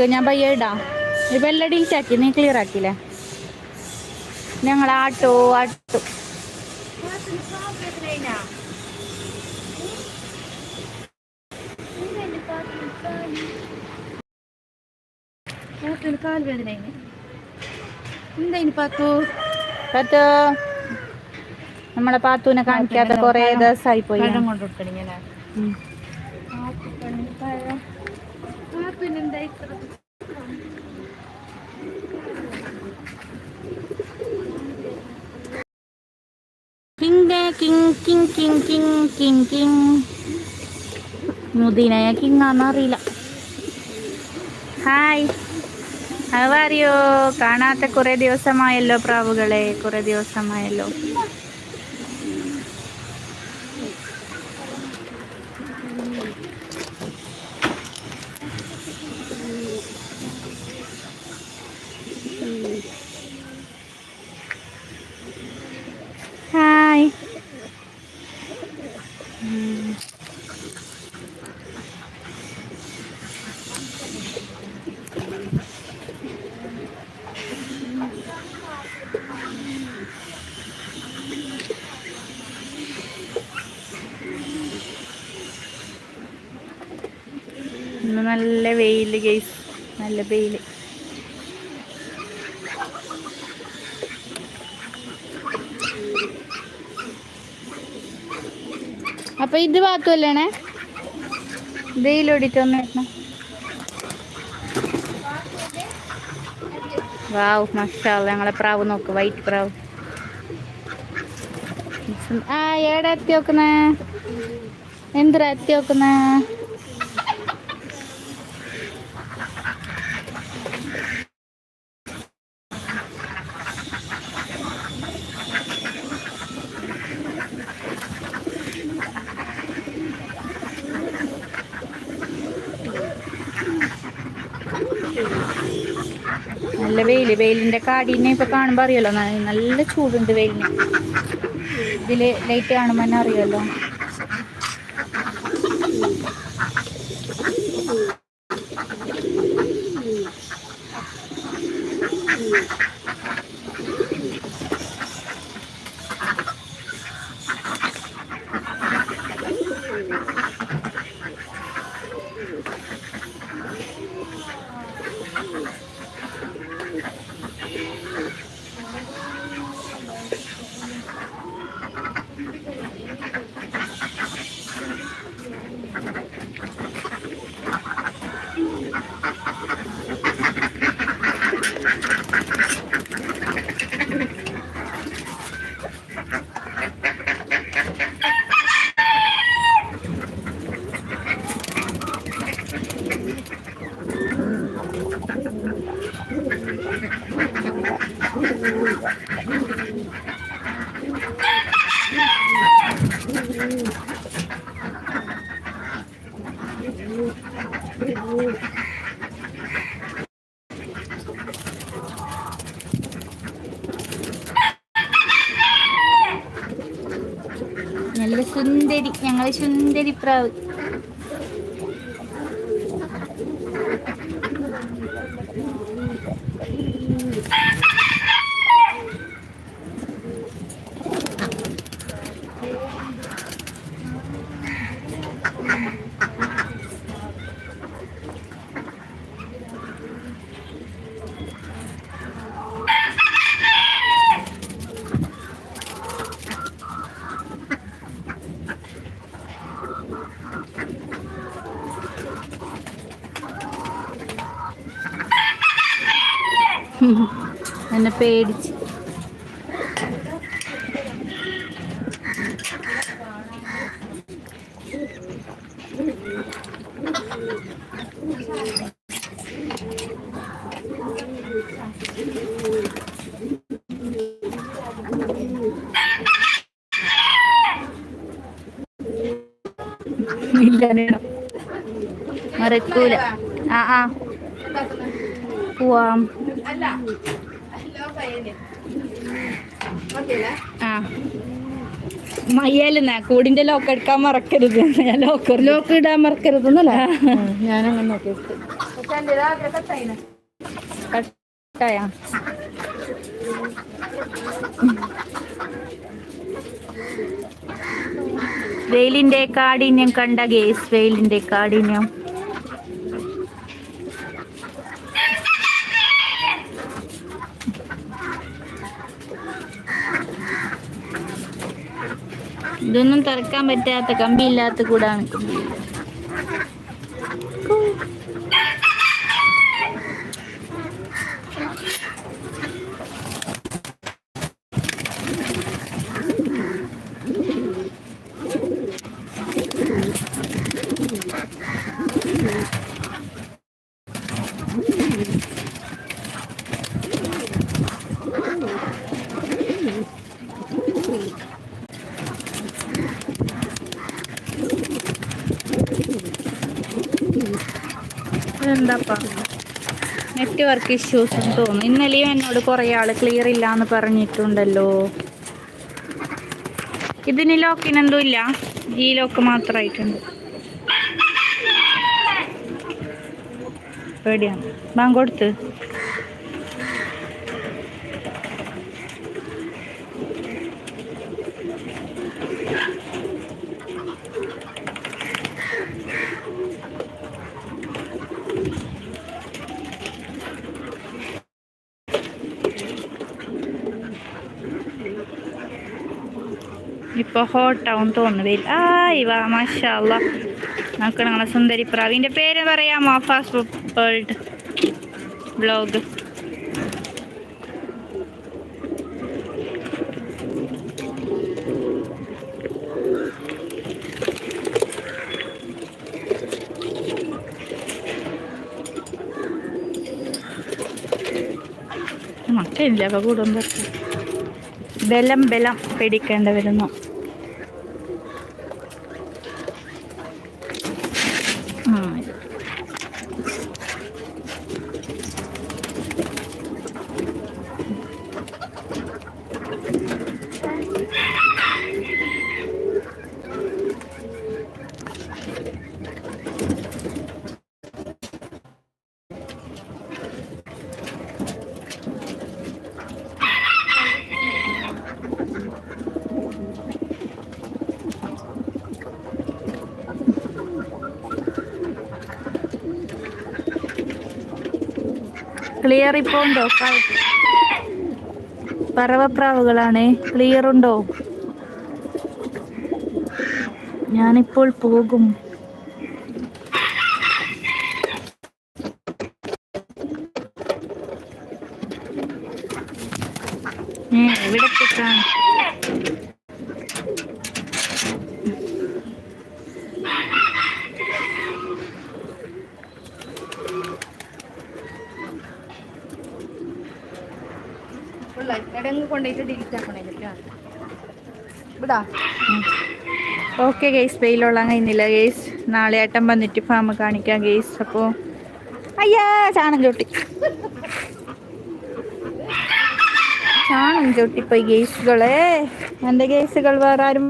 നിക്ക് ഞാൻ പയ്യ ഇടാം. ഇപ്പൊ എല്ലാം ഡീറ്റ് ആക്കി നീ ക്ലിയർ ആക്കിയില്ലേ? ഞങ്ങൾ ആട്ടോ ആട്ടോ. കാൽ വേദന എന്താ ഇനി പാത്തു? പത്തോ നമ്മളെ പാത്തൂനെ കാണിക്കാതെ കൊറേ ദിവസമായി പോയി പഴം king king king king king king മുദീനയ king ആണെന്നറിയില്ല ഹായ് അറിയോ കാണാത്ത കുറേ ദിവസമായല്ലോ പ്രാവുകളെ കുറേ ദിവസമായല്ലോ ഹായ് ഇന്ന് നല്ല വെയിൽ ഗൈസ് നല്ല വെയിൽ. അപ്പൊ ഇത് ഭാഗത്തുമല്ലേണേ വെയിലോടിട്ട് വരണം. വാവ് മസ്റ്റാവ് ഞങ്ങളെ പ്രാവ് നോക്ക്. വൈറ്റ് പ്രാവ്. ആ എവിടെ എത്തി നോക്കുന്നേ എന്തിനാ എത്തി നോക്കുന്നേ നല്ല വെയിൽ വെയിലിന്റെ കാടിനെ ഇപ്പൊ കാണുമ്പോ അറിയാലോ നല്ല ചൂടുണ്ട് വെയിലിന്. ഇതിൽ ലൈറ്റ് കാണുമ്പോ തന്നെ അറിയാലോ. നല്ല സുന്ദരി ഞങ്ങളെ സുന്ദരി പ്രാവ് എന്നെ പേടിച്ച്. മറക്കൂല. ആ ആ. പോവാം. ആ. മയ്യാലെന്നാ കൂടിന്റെ ലോക്ക് എടുക്കാൻ മറക്കരുത്. ഞാൻ ലോക്ക് ലോക്ക് ഇടാൻ മറക്കരുത് മറക്കരുതെന്നല്ല ഞാനങ്ങനെ നോക്കി. കട്ടായ? വെയിലിന്റെ കാഠിന്യം കണ്ട ഗേസ് വെയിലിന്റെ കാഠിന്യം. ഇതൊന്നും തിറക്കാൻ പറ്റാത്ത കമ്പിയില്ലാത്ത കൂടാണ്. കമ്പിയില്ല എന്താപ്പാ നെറ്റ്വർക്ക് ഇഷ്യൂസ് തോന്നുന്നു. ഇന്നലെയും എന്നോട് കുറേ ആൾ ക്ലിയർ ഇല്ല എന്ന് പറഞ്ഞിട്ടുണ്ടല്ലോ. ഇതിന് ലോക്കിനെന്തോ ഇല്ല. ഈ ലോക്ക് മാത്രമായിട്ടുണ്ട്. പേടിയാണ് ബാങ്ക് കൊടുത്ത്. ഇപ്പൊ ഹോട്ടാവും തോന്നുന്നില്ല. ആ വാ മാഷാല്ല നമുക്ക് ഞങ്ങളെ സുന്ദരി പ്രാവിന്റെ പേര് പറയാമോ? ഫാസ്റ്റ് വേൾഡ് ബ്ലോഗ് മക്കളില്ല അപ്പൊ കൂടുതൽ ബലം ബലം പേടിക്കേണ്ടി വരുന്നു ആ, ഇത്. ക്ലിയർ ഇപ്പോ? ഉണ്ടോ പറവപ്രാവുകളാണ്. ക്ലിയർ ഉണ്ടോ? ഞാനിപ്പോൾ പോകും. ഡിലീറ്റ് ഓക്കെ ഗെയ്സ് വെയിലുള്ള കഴിഞ്ഞില്ല ഗെയ്സ് നാളെ ഏട്ടൻ വന്നിട്ട് ഫാം കാണിക്കാം ഗെയ്സ് അപ്പോ അയ്യാ ചാണം ചോട്ടി ചാണം ചോട്ടിപ്പോയി ഗെയ്സുകളെ എന്റെ ഗെയ്സുകൾ വേറെ ആരും